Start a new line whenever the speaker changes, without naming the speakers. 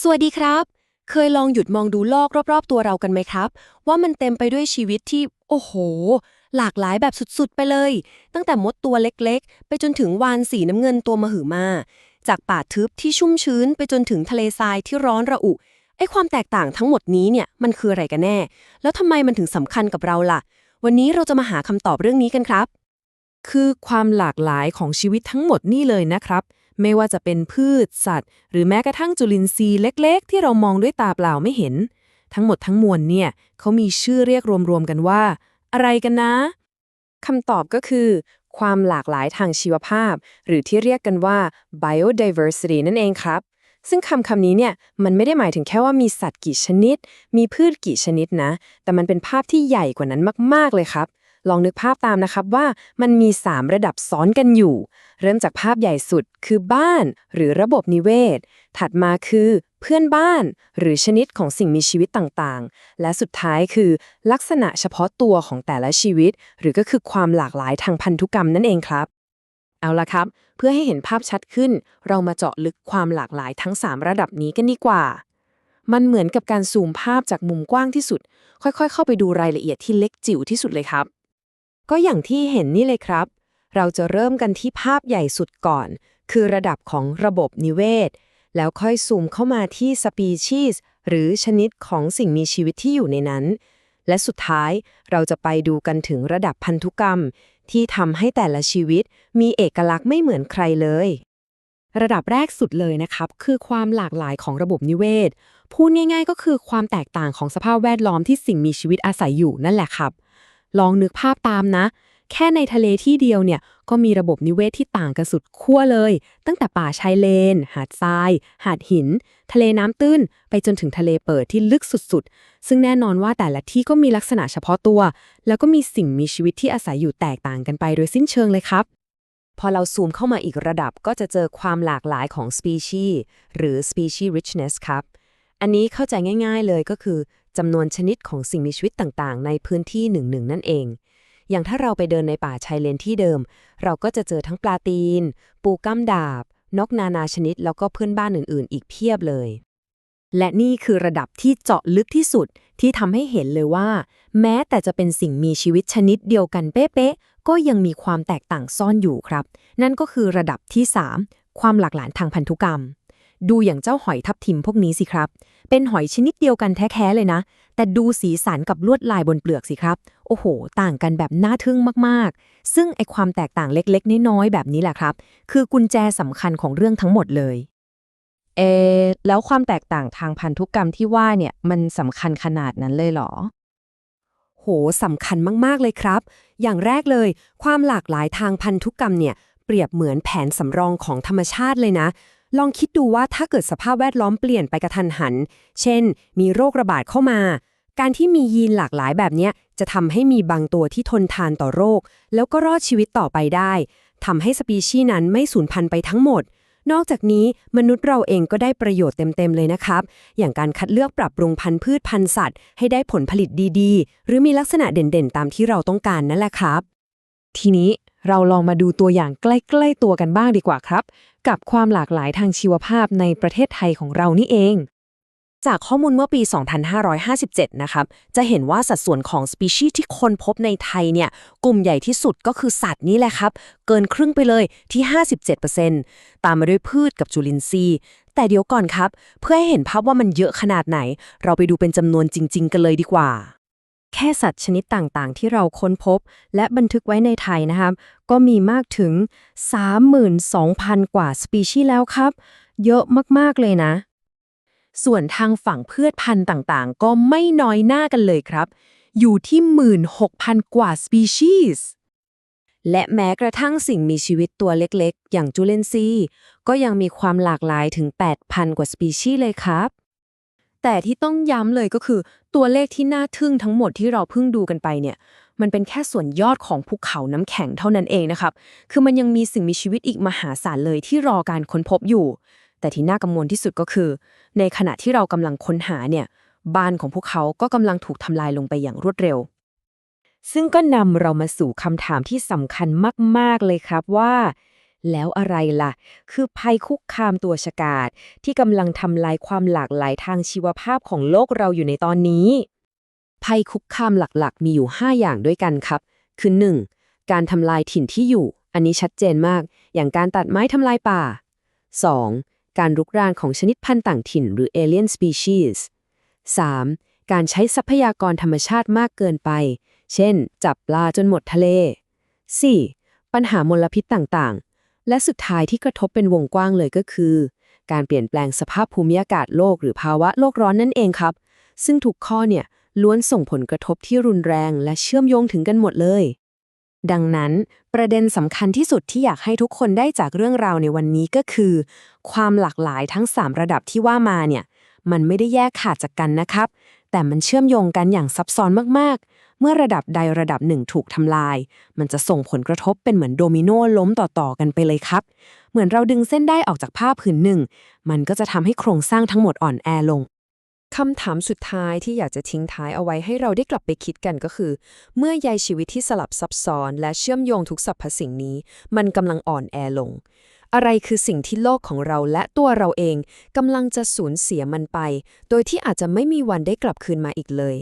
สวัสดีครับ เคยลองหยุดมองดูโลกรอบๆ ตัวเรากันไหมครับ ว่ามันเต็มไปด้วยชีวิตที่ โอ้โห หลากหลายแบบสุดๆ ไปเลย ตั้งแต่มดตัวเล็กๆ ไปจนถึงวานสีน้ำเงินตัวมหึมา จากป่าทึบที่ชุ่มชื้น ไปจนถึงทะเลทรายที่ร้อนระอุไอ้ความแตกต่างทั้งหมดนี้เนี่ยมันคืออะไรกันแน่ แล้วทำไมมันถึงสำคัญกับเราล่ะ วันนี้เราจะมาหาคำตอบเรื่องนี้กันครับ
คือความหลากหลายของชีวิตทั้งหมดนี่เลยนะครับ ไม่ว่าจะเป็นพืช สัตว์ หรือแม้กระทั่งจุลินทรีย์เล็ก ๆ ที่เรามองด้วยตาเปล่าไม่เห็น ทั้งหมดทั้งมวลเนี่ยเขามีชื่อเรียกรวมๆกันว่า อะไรกันนะคำตอบก็คือ ความหลากหลายทางชีวภาพ หรือที่เรียกกันว่า biodiversity นั่นเองครับ ซึ่งคำคำนี้เนี่ยมันไม่ได้หมายถึงแค่ว่ามีสัตว์กี่ชนิด มีพืชกี่ชนิดนะ แต่มันเป็นภาพที่ใหญ่กว่านั้นมาก ๆเลยครับ ลองนึกภาพตามนะครับว่ามันมี 3 ระดับซ้อนกันอยู่ เริ่มจากภาพใหญ่สุดคือบ้าน หรือระบบนิเวศ ถัดมาคือเพื่อนบ้าน หรือชนิดของสิ่งมีชีวิตต่างๆ และสุดท้ายคือ ลักษณะเฉพาะตัวของแต่ละชีวิต หรือก็คือความหลากหลายทางพันธุกรรมนั่นเองครับ เอาละครับ เพื่อให้เห็นภาพชัดขึ้น เรามาเจาะลึกความหลากหลายทั้ง 3 ระดับนี้กันดีกว่ามันเหมือนกับการซูมภาพจากมุมกว้างที่สุด ค่อยๆ เข้าไปดูรายละเอียดที่เล็กจิ๋วที่สุดเลยครับ ก็อย่างที่เห็นนี่เลยครับ เราจะเริ่มกันที่ภาพใหญ่สุดก่อน คือระดับของระบบนิเวศ แล้วค่อยซูมเข้ามาที่สปีชีส์หรือชนิดของสิ่งมีชีวิตที่อยู่ในนั้น และสุดท้ายเราจะไปดูกันถึงระดับพันธุกรรม ที่ทำให้แต่ละชีวิตมีเอกลักษณ์ไม่เหมือนใครเลย ระดับแรกสุดเลยนะครับ คือความหลากหลายของระบบนิเวศ พูดง่าย ๆ ก็คือความแตกต่างของสภาพแวดล้อมที่สิ่งมีชีวิตอาศัยอยู่นั่นแหละครับ ลองนึกภาพตามนะ แค่ในทะเลที่เดียวเนี่ย ก็มีระบบนิเวศที่ต่างกันสุดขั้วเลย ตั้งแต่ป่าชายเลน หาดทราย หาดหิน ทะเลน้ำตื้น ไปจนถึงทะเลเปิดที่ลึกสุดๆ ซึ่งแน่นอนว่าแต่ละที่ก็มีลักษณะเฉพาะตัว แล้วก็มีสิ่งมีชีวิตที่อาศัยอยู่แตกต่างกันไปโดยสิ้นเชิงเลยครับพอเราซูมเข้ามาอีกระดับก็จะเจอความหลากหลายของ species หรือ species richness ครับ อันนี้เข้าใจง่ายๆเลยก็คือ จำนวนชนิดของสิ่งมีชีวิตต่างๆ ในพื้นที่หนึ่งๆนั่นเอง อย่างถ้าเราไปเดินในป่าชายเลนที่เดิม เราก็จะเจอทั้งปลาตีน ปูก้ามดาบ นกนานาชนิดแล้วก็เพื่อนบ้านอื่นๆ อีกเพียบเลย และนี่คือระดับที่เจาะลึกที่สุดที่ทำให้เห็นเลยว่า แม้แต่จะเป็นสิ่งมีชีวิตชนิดเดียวกันเป๊ะๆก็ยังมีความแตกต่างซ่อนอยู่ครับ นั่นก็คือระดับที่ 3 ความหลากหลายทางพันธุกรรม ดูอย่างเจ้าหอยทับทิมพวกนี้สิครับ เป็นหอยชนิดเดียวกันแท้ๆเลยนะ แต่ดูสีสันกับลวดลายบนเปลือกสิครับ โอ้โห ต่างกันแบบน่าทึ่งมากๆ ซึ่งไอความแตกต่างเล็กๆ น้อยๆ แบบนี้แหละครับ คือกุญแจสำคัญของเรื่องทั้งหมดเลย เอ แล้วความแตกต่างทางพันธุกรรมที่ว่าเนี่ยมันสำคัญขนาดนั้นเลยเหรอโหสำคัญมาก ๆ เลยครับ อย่างแรกเลย ความหลากหลายทางพันธุกรรมเนี่ย เปรียบเหมือนแผนสำรองของธรรมชาติเลยนะ ลองคิดดูว่าถ้าเกิดสภาพแวดล้อมเปลี่ยนไปกระทันหัน เช่น มีโรคระบาดเข้ามา การที่มียีนหลากหลายแบบนี้จะทำให้มีบางตัวที่ทนทานต่อโรค แล้วก็รอดชีวิตต่อไปได้ทำให้สปีชีส์นั้นไม่สูญพันธุ์ไปทั้งหมด นอกจากนี้มนุษย์เราเองก็ได้ประโยชน์เต็ม ๆ เลยนะครับ อย่างการคัดเลือกปรับปรุงพันธุ์พืชพันธุ์สัตว์ ให้ได้ผลผลิตดีๆ หรือมีลักษณะเด่นๆ ตามที่เราต้องการนั่นแหละครับ ทีนี้ เราลองมาดูตัวอย่างใกล้ๆตัวกันบ้างดีกว่าครับ กับความหลากหลายทางชีวภาพในประเทศไทยของเรานี่เอง จากข้อมูลเมื่อปี 2557 นะครับ จะเห็นว่าสัดส่วนของสปีชีส์ที่คนพบในไทยเนี่ย กลุ่มใหญ่ที่สุดก็คือสัตว์นี่แหละครับ เกินครึ่งไปเลยที่ 57%ตามมาด้วยพืชกับจุลินทรีย์แต่เดี๋ยวก่อนครับ เพื่อให้เห็นภาพว่ามันเยอะขนาดไหน เราไปดูเป็นจำนวนจริง ๆ กันเลยดีกว่า แค่สัตว์ชนิดต่างๆ ที่เราค้นพบ และบันทึกไว้ในไทยนะครับ ก็มีมากถึง 32,000 กว่าสปีชีส์แล้วครับ เยอะมาก ๆ เลยนะ ส่วนทางฝั่งพืชพันธุ์ต่างๆ ก็ไม่น้อยหน้ากันเลยครับ อยู่ที่ 16,000 กว่าสปีชีส์และแม้กระทั่งสิ่งมีชีวิตตัวเล็กๆ อย่างจุลินทรีย์ก็ยังมีความหลากหลายถึง 8,000 กว่าสปีชีส์เลยครับ แต่ที่ต้องย้ำเลยก็คือ ตัวเลขที่น่าทึ่งทั้งหมดที่เราเพิ่งดูกันไปเนี่ยมันเป็นแค่ส่วนยอดของภูเขาน้ำแข็งเท่านั้นเองนะครับ คือมันยังมีสิ่งมีชีวิตอีกมหาศาลเลยที่รอการค้นพบอยู่ แต่ที่น่ากังวลที่สุดก็คือ ในขณะที่เรากำลังค้นหาเนี่ย บ้านของพวกเขาก็กำลังถูกทำลายลงไปอย่างรวดเร็ว ซึ่งก็นำเรามาสู่คำถามที่สำคัญมาก ๆเลยครับว่า แล้วอะไรล่ะ คือภัยคุกคามตัวฉกาจที่กำลังทำลายความหลากหลายทางชีวภาพของโลกเราอยู่ในตอนนี้ ภัยคุกคามหลักๆ มีอยู่ 5 อย่างด้วยกันครับ คือ 1. การทำลายถิ่นที่อยู่ อันนี้ชัดเจนมาก อย่างการตัดไม้ทำลายป่า 2. การรุกรานของชนิดพันธุ์ต่างถิ่น หรือ alien species 3. การใช้ทรัพยากรธรรมชาติมากเกินไป เช่น จับปลาจนหมดทะเล 4. ปัญหามลพิษต่างๆ และสุดท้ายที่กระทบเป็นวงกว้างเลยก็คือ การเปลี่ยนแปลงสภาพภูมิอากาศโลกหรือภาวะโลกร้อนนั่นเองครับ ซึ่งทุกข้อเนี่ยล้วนส่งผลกระทบที่รุนแรงและเชื่อมโยงถึงกันหมดเลย ดังนั้น ประเด็นสำคัญที่สุดที่อยากให้ทุกคนได้จากเรื่องราวในวันนี้ก็คือ ความหลากหลายทั้ง 3 ระดับที่ว่ามาเนี่ยมันไม่ได้แยกขาดจากกันนะครับ แต่มันเชื่อมโยงกันอย่างซับซ้อนมากๆ เมื่อระดับใดระดับหนึ่งถูกทำลาย มันจะส่งผลกระทบเป็นเหมือนโดมิโนล้มต่อๆกันไปเลยครับ เหมือนเราดึงเส้นได้ออกจากผ้าผืนหนึ่ง มันก็จะทำให้โครงสร้างทั้งหมดอ่อนแอลงคำถามสุดท้ายที่อยากจะทิ้งท้ายเอาไว้ให้เราได้กลับไปคิดกันก็คือ เมื่อใยชีวิตที่สลับซับซ้อน และเชื่อมโยงทุกสรรพสิ่งนี้ มันกำลังอ่อนแอลง อะไรคือสิ่งที่โลกของเราและตัวเราเองกำลังจะสูญเสียมันไป โดยที่อาจจะไม่มีวันได้กลับคืนมาอีกเลย